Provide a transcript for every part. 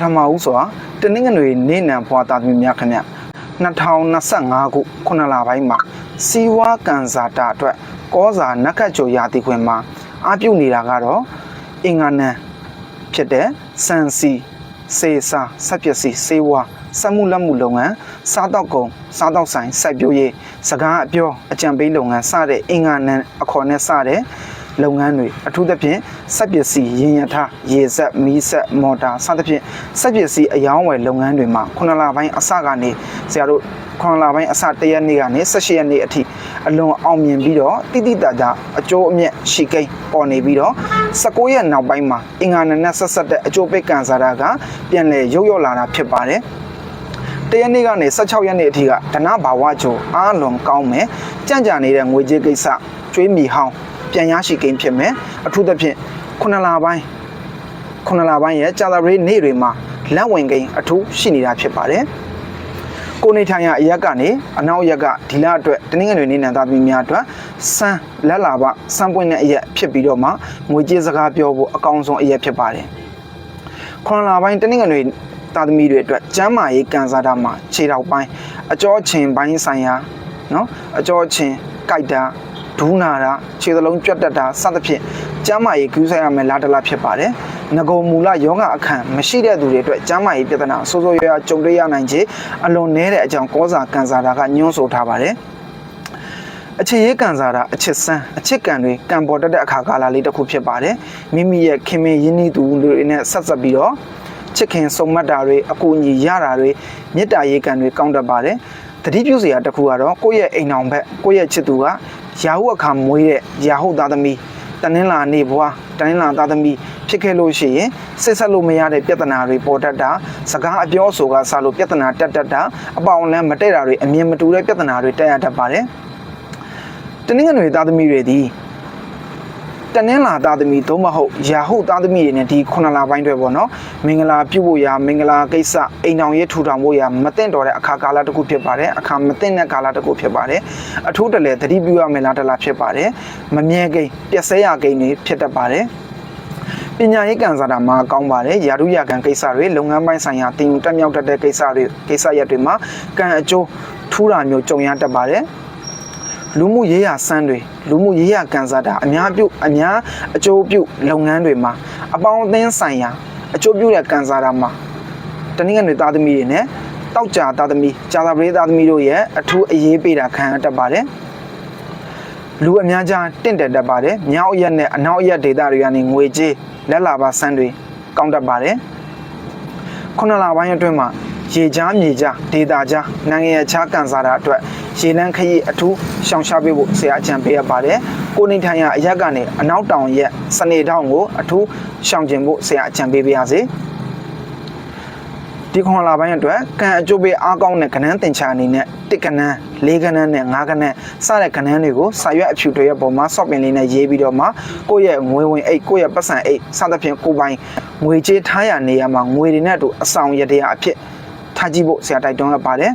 ထမဦးစွာတနင်္ဂနွေနေ့နံဘွာသားသမီးများခင်ဗျ2025ခုခုနှစ်လပိုင်းမှာစီဝါကန်ဇာတာအတွက်ကောဇာနက္ခတ်ကြိုရာသီခွင်မှာအပြုနေတာကတော့အင်္ဂါနံဖြစ်တဲ့စန်စီစေစာဆက်ပစ္စည်းစေဝါစက်မှုလက်မှုလုပ်ငန်းစားတောက်ကုန်စားတောက်ဆိုင်စိုက်ပျိုးရေးစကားအပြောအကြံပေးလုပ်ငန်းစတဲ့အင်္ဂါနံအခေါ်နဲ့စတဲ့ လုပ်ငန်းတွေအထူးသဖြင့်စက်ပစ္စည်းရင်ရထားရေစက်မီးစက်မော်တာစသဖြင့်စက်ပစ္စည်းအယောင်းဝယ်လုပ်ငန်းတွေမှာခုနလပိုင်းအစကနေဆရာတို့ခုနလပိုင်းအစတရက်နေ့ကနေ18ရက်နေ့အထိအလွန်အောင်မြင်ပြီးတော့တိတိတတ်တာအကျိုးအမြတ်ရှိကိန်းပေါ်နေပြီးတော့19ရက်နောက်ပိုင်းမှာအင်္ဂါနနဲ့ဆက်ဆက်တဲ့အကျိုးပိတ်ကန်စားတာကပြန်လည်ရုပ်ရော့လာတာဖြစ်ပါတယ်တရက်နေ့ကနေ16ရက်နေ့အထိကဒနာဘာဝချိုအားလွန်ကောင်းမယ်ကြံ့ကြာနေတဲ့ငွေကြေးကိစ္စကျွေးမီဟောင်း ပြန်ရရှိကိန်းဖြစ်မယ်အထူးသဖြင့်9လပိုင်း9လပိုင်းရဲ့ကြာသပတေးနေ့တွေမှာလက်ဝင်ကိန်းအထူးရှိနေတာဖြစ်ပါတယ်ကိုနေထိုင်ရအရက်ကနေအနောက်ရက်ကဒီလအတွက်တနင်္ဂနွေနေ့နံသားပြီးများအတွက်စမ်းလက်လာပစမ်းပွင့်တဲ့အရက်ဖြစ်ပြီးတော့မှငွေကြေးစကားပြောဖို့အကောင်းဆုံးအရက်ဖြစ်ပါတယ်။ခွန်လာပိုင်းတနင်္ဂနွေသားသမီးတွေအတွက်ကျန်းမာရေးကန်စာတာမှာခြေထောက်ပိုင်းအကြောချင်းပိုင်းဆိုင်ရာနော်အကြောချင်းကြိုက်တာ ဒူးနာတာခြေသလုံးကြွတ်တက်တာစသဖြင့်ကျမ်းမာရေးကူးဆိုင်ရမယ်လားတလားဖြစ်ပါတယ်။ငကုံမူလယောဂအခန့်မရှိတဲ့သူတွေအတွက်ကျမ်းမာရေးပြဿနာဆိုးဆိုးရွားရွားကြုံတွေ့ရနိုင်ခြေအလွန်နည်းတဲ့အကြောင်းကောစာကန်စားတာကညွှန်းဆိုထားပါတယ်။အခြေရေးကန်စားတာအချစ်ဆန်းအချစ်ကန်တွေကံပေါ်တက်တဲ့အခါကာလလေးတစ်ခုဖြစ်ပါတယ်မိမိရဲ့ခင်မင်ရင်းနှီးသူတွေနဲ့ဆက်ဆက်ပြီးတော့ချစ်ခင်စုံမတ်တာတွေအကူအညီရတာတွေမေတ္တာရေးကံတွေကောင်းတတ်ပါတယ်တတိပြုစရာတစ်ခုကတော့ကိုယ့်ရဲ့အိမ်အောင်ဘက်ကိုယ့်ရဲ့ချစ်သူက ရာဟုအခါမွေးတဲ့ရာဟုသားသမီးတနင်္လာနေ့ဘွားတနင်္လာသားသမီးဖြစ်ခဲ့လို့ရှိရင်စစ်ဆက်လို့မရတဲ့ပြဿနာတွေပေါ်တတ်တာစကားအပြောဆိုကစလို့ပြဿနာတက်တတ်တာအပေါင်လန်းမတဲ့တာတွေအမြင်မတူတဲ့ပြဿနာတွေတက်ရတတ်ပါတယ်တနင်္ဂနွေသားသမီးတွေဒီ တနင်္လာသားသမီးသို့မဟုတ်ရာဟုသားသမီးတွေနဲ့ဒီခုနှစ်လပိုင်းတွေပေါ့နော်မင်္ဂလာပြုဖို့ရာမင်္ဂလာကိစ္စအိမ်အောင်ရေးထူထောင်ဖို့ရာမသင့်တော်တဲ့အခါကာလတစ်ခုဖြစ်ပါတယ်အခါမသင့်တဲ့ကာလတစ်ခုဖြစ်ပါတယ်အထူးတလဲသတိပြုရမယ်လားတလားဖြစ်ပါတယ်မမြဲကိန်းပြက်စဲရကိန်းတွေဖြစ်တတ်ပါတယ်ပညာရေးကန်စားတာမှာကောင်းပါတယ်ယာရုရကန်ကိစ္စတွေလုပ်ငန်းပိုင်းဆိုင်ရာတင်ယူတက်မြောက်တတ်တဲ့ကိစ္စတွေကိစ္စရပ်တွေမှာကံအကျိုးထူးတာမျိုးကြုံရတတ်ပါတယ် လူမှုရေးရာစမ်းတွေလူမှုရေးရာကန်စားတာအများပြုအများအကျိုးပြုလုပ်ငန်းတွေမှာအပေါင်းအသင်းဆိုင်ရာအကျိုးပြုတဲ့ကန်စားတာမှာတနည်းငယ်သားသမီးတွေနဲ့တောက်ကြသားသမီးကြာသာပရိသားသမီးတို့ရဲ့အထူးအရေးပေးတာခံရတတ်ပါတယ်လူအများကြားတင့်တယ်တတ်ပါတယ်မြောက်ရက်နဲ့အနောက်ရက်ဒေသတွေကနေငွေကြေးလက်လာပါစမ်းတွေကောင်းတတ်ပါတယ်ခုနလပိုင်းအတွင်းမှာ ရေကြားမြေကြားဒေတာကြားနိုင်ငံရဲ့ခြားကန်စားတာအတွက်ရေလန်းခရီးအထူးရှောင်ရှားပေးဖို့ဆရာအကြံပေးရပါတယ်ကိုနေထိုင်ရအရက်ကနေအနောက်တောင်ရက်စနေတောင်ကိုအထူးရှောင်ကျင်ဖို့ဆရာအကြံပေးပါရစေဒီခွန်လာပိုင်းအတွက်ကံအကျိုးပေးအားကောင်းတဲ့ကဏ္ဍတင်ချာအနေနဲ့တစ်ကဏ္ဍလေးကဏ္ဍနဲ့ငါးကဏ္ဍစတဲ့ကဏ္ဍတွေကိုစာရွက်အဖြူတွေရဲ့ပုံမှာစော့ပင်လေးနဲ့ရေးပြီးတော့မှကိုယ့်ရဲ့ငွေဝင်အိတ်ကိုယ့်ရဲ့ပတ်စံအိတ်စသဖြင့်ကိုယ်ပိုင်ငွေကြေးထားရနေရမှာငွေတွေနဲ့အတူအဆောင်ရတရားအဖြစ် ထားကြည့်ဖို့ဆရာတိုက်တွန်းရပါတယ်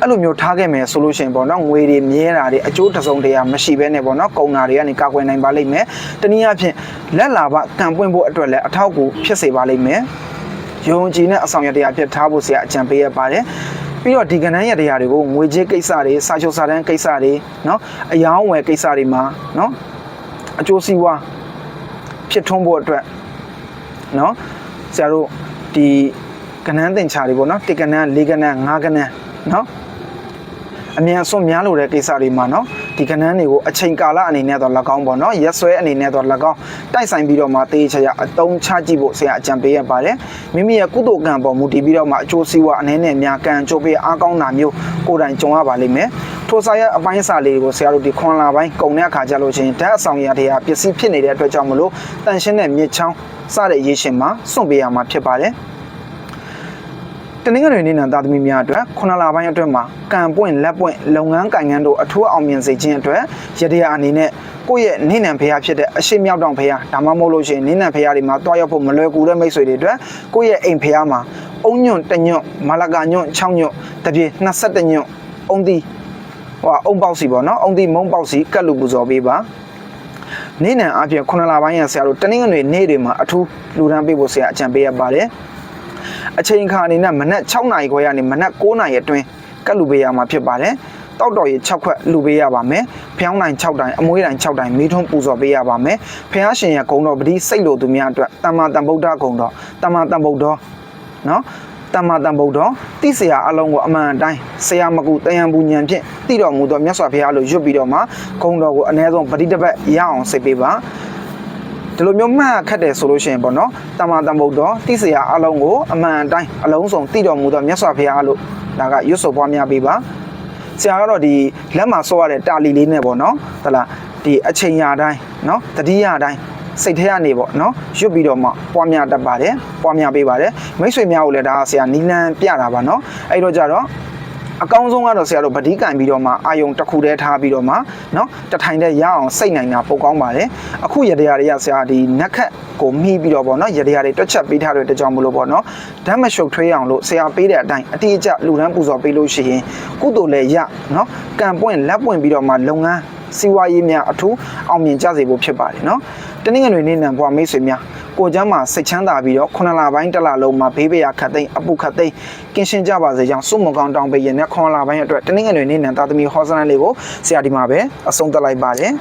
အဲ့လိုမျိုးထားခဲ့မယ်ဆိုလို့ရှိရင်ပေါ့နော်ငွေတွေမြဲတာတွေအကျိုးတစုံတရာမရှိဘဲနဲ့ပေါ့နော်ကုံတာတွေကနေကာကွယ်နိုင်ပါလိမ့်မယ်တနည်းအားဖြင့်လက်လာပကံပွင့်ဖို့အတွက်လည်းအထောက်အကူဖြစ်စေပါလိမ့်မယ်ယုံကြည်နဲ့အဆောင်ရတရားဖြစ်ထားဖို့ဆရာအကြံပေးရပါတယ်ပြီးတော့ဒီကဏ္ဍရတရားတွေကိုငွေကြေးကိစ္စတွေစာချုပ်စာတမ်းကိစ္စတွေเนาะအယောင်းဝယ်ကိစ္စတွေမှာเนาะအကျိုးစီးပွားဖြစ်ထွန်းဖို့အတွက်เนาะဆရာတို့ဒီ ကနန်းတင်ချာတွေပေါ့နော်တစ်ကနန်းလေးကနန်းငါးကနန်းနော်အမြန်ဆုံးများလို့တဲ့ကိစ္စတွေမှာနော်ဒီကဏ္ဍတွေကိုအချိန်ကာလအနေနဲ့တော့၎င်းပေါ့နော်ရက်ဆွဲအနေနဲ့တော့၎င်းတိုက်ဆိုင်ပြီးတော့မှတေးချာချာအတုံးချကြည့်ဖို့ဆရာအကြံပေးရပါတယ်မိမိရဲ့ကုသိုလ်ကံပေါ်မူတည်ပြီးတော့မှအကျိုးစီးပွားအနေနဲ့များကံချိုးပေးအားကောင်းတာမျိုးကိုယ်တိုင်ကြုံရပါလိမ့်မယ်ထိုစာရအပိုင်းစာလေးကိုဆရာတို့ဒီခွန်လာပိုင်းကုန်တဲ့အခါကျလို့ချင်းဓာတ်အဆောင်ရတရားပစ္စည်းဖြစ်နေတဲ့အတွက်ကြောင့်မလို့တန်ရှင်းတဲ့မြစ်ချောင်းစတဲ့ရေရှင်မှာစွန့်ပေးရမှာဖြစ်ပါတယ် တနင်္ဂနွေနေ့နံသားသမီးများအတွက်ခုနလပိုင်းအတွက်မှာကံပွင့်လက်ပွင့်လုပ်ငန်းကိုင်ငန်းတို့အထူးအောင်မြင်စေခြင်းအတွက်ရတရားအနေနဲ့ကိုယ့်ရဲ့နေနံဖရာဖြစ်တဲ့အရှိမြောက်တောင်ဖရာဒါမှမဟုတ်လို့ရှိရင်နေနံဖရာတွေမှာတွားရောက်ဖို့မလွယ်ကူတဲ့မိတ်ဆွေတွေအတွက်ကိုယ့်ရဲ့အိမ်ဖရာမှာအုံညွန့်တညွန့်မလကာညွန့်6ညွန့်တပြေ22ညွန့်အုံသီးဟိုအုံပေါက်စီပေါ့နော်အုံသီးမုံပေါက်စီကတ်လူပူဇော်ပေးပါနေ့နံအပြင်9လပိုင်းရဆရာတို့တနင်္ဂနွေနေ့တွေမှာအထူးလူဒန်းပေးဖို့ဆရာအကြံပေးရပါတယ် အချိန်ခါအနေနဲ့မနက်6နာရီခွဲကနေမနက်9နာရီအတွင်းကတ်လူပေးရမှာဖြစ်ပါတယ်တောက်တော်ရေ6ခွက်လူပေးရပါမယ်ဖျောင်းတိုင်း6တိုင်းအမွေးတိုင်း6တိုင်းမိထုံးပူဇော်ပေးရပါမယ်ဖះရှင်ရဲ့ဂုံတော်ပတိစိတ်လို့သူများအတွက်တမ္မာတန်ဗုဒ္ဓဂုံတော်တမ္မာတန်ဗုဒ္ဓနော်တမ္မာတန်ဗုဒ္ဓတိဆရာအလုံးကိုအမှန်အတိုင်းဆရာမကူတယံပူညံဖြင့်တည်တော်မူသောမြတ်စွာဘုရားလို့ရွတ်ပြီးတော့မှဂုံတော်ကိုအ ਨੇ ဆုံးပတိတစ်ပတ်ရအောင်စိတ်ပေးပါ ဒီလိုမျိုးမှတ်ခတ်တယ်ဆိုလို့ရှိရင်ပေါ့နော်တမ္မာတမ္ဗုဒ္ဓတိစရာအလုံးကိုအမှန်အတိုင်းအလုံးစုံတည်တော်မူသောမြတ်စွာဘုရားလို့ဒါကရွတ်ဆိုပွားများပေးပါဆရာကတော့ဒီလက်မှာဆောရတဲ့တာလီလေးနဲ့ပေါ့နော်ဟလာဒီအချိန်ရတိုင်းနော်တတိယတိုင်းစိတ်ထဲကနေပေါ့နော်ရွတ်ပြီးတော့မှပွားများတတ်ပါတယ်ပွားများပေးပါတယ်မိတ်ဆွေများကိုလည်းဒါကဆရာနီလန်းပြတာပါနော်အဲ့တော့ကြတော့ အကောင်းဆုံးကတော့ဆရာတို့ဗတိကင်ပြီးတော့မှအာယုံတစ်ခုတည်းထားပြီးတော့မှเนาะတထိုင်တည်းရအောင်စိတ်နိုင်တာပိုကောင်းပါတယ်အခုရတရားတွေကဆရာဒီနက်ခတ်ကိုမှီးပြီးတော့ပေါ့เนาะရတရားတွေတွက်ချက်ပေးထားတဲ့တကြောင်မလို့ပေါ့เนาะဓာတ်မရှုပ်ထွေးအောင်လို့ဆရာပေးတဲ့အတိုင်းအတိအကျလူရန်ပူဇော်ပေးလို့ရှိရင်ကုသိုလ်လည်းရเนาะကံပွင့်လက်ပွင့်ပြီးတော့မှလုပ်ငန်းစီးပွားရေးများအထူးအောင်မြင်ကြစေဖို့ဖြစ်ပါတယ်เนาะတနင်္ဂနွေနေ့နံဘွားမိတ်ဆွေများ ကိုကျမ်းမှာစိတ်ချမ်းသာပြီးတော့ခုနလပိုင်းတစ်လလုံးမှာဘေးပရာခတ်သိမ်းအပုခတ်သိမ်းကင်းရှင်းကြပါစေကြောင်းစုမကောင်းတောင်းပေးရတဲ့ခုနလပိုင်းအတွက်တနင်္ဂနွေနေ့နံသာသမီဟောစနလေးကိုဆရာဒီမှာပဲအဆုံးသတ်လိုက်ပါတယ်